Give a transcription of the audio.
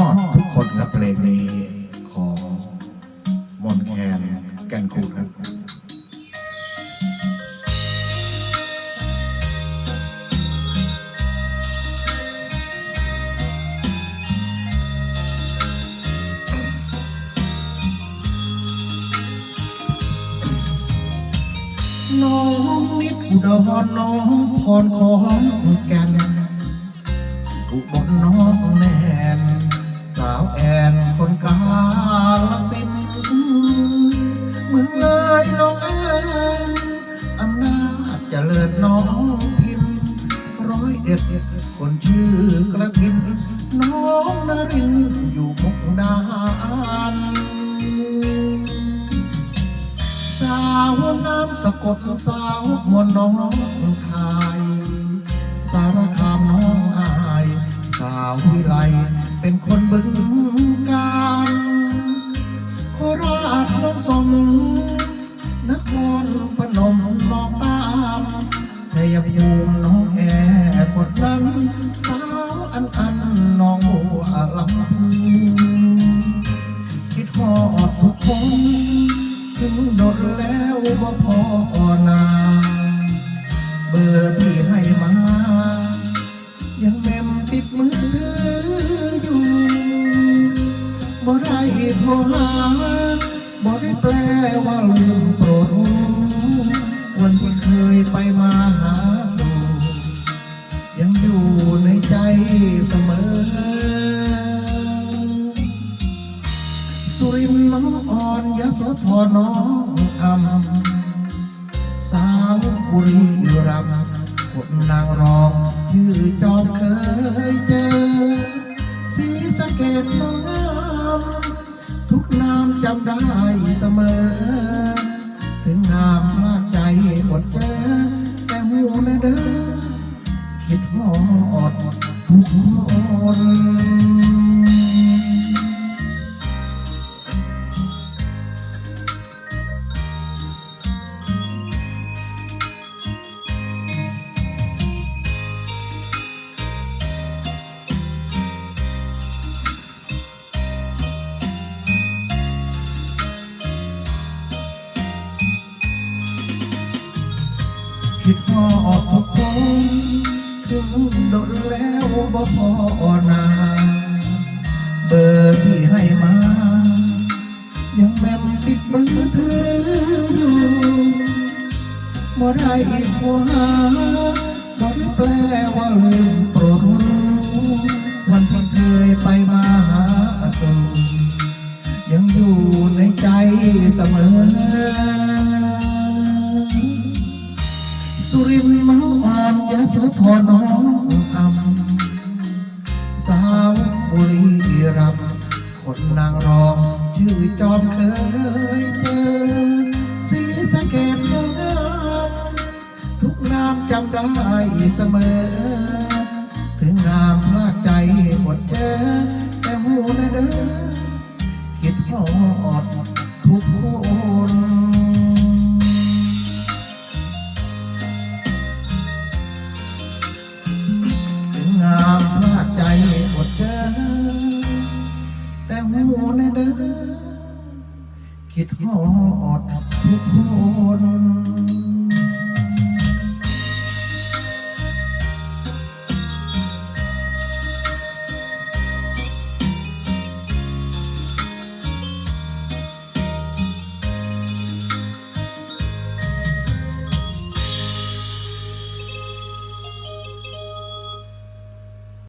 อดทุกคนครับเพลงนี้ของมอนแคนแกนคูครับน้องนิดอุดรน้องพรของแก่นอุบลน้องแน คนชื่อกระทินน้องนรินอยู่มุกดาหารสาวน้ำสะกดสาวมวลน้องไทย สารคามน้องอาย สาววิไลเป็นคนบึงการโคราชน้องสมนครพนมน้องตามชัยภูมิ โทรหาบ่ได้แปลว่าลืมโปรดรู้วันที่เคยไปมาหาสู่ยังอยู่ในใจเสมอ สุรินน้องอ่อนยโสธรน้องอำสาวบุรีรัมคนนางรองชื่อำได้เสมอ ถึงงามมากใจอดเจอแต่หูนะเด้อคิดหอดทุกคน คิดพอออกทุกคนถึงโดนแล้วบ่พอนาเบอร์ที่ให้มา ยังแม่นติดมือถืออยู่บ่ได้หัวบ่ได้แปลว่าลืมโปรดรู้วันที่เคยไปมาหาสู่ยังอยู่ในใจเสมอ สุรินทร์น้องอ่อนยะโสธรน้องอำสาวบุรีรัมย์คนนางรอง ชื่อจอมเคยเจอสีสะเกดน้องทุกนามจำได้เสมอ ถึงงามพลากใจหมดเจอแต่หูนะเด้อคิดฮอดทุกคน คิดหอดทุกคน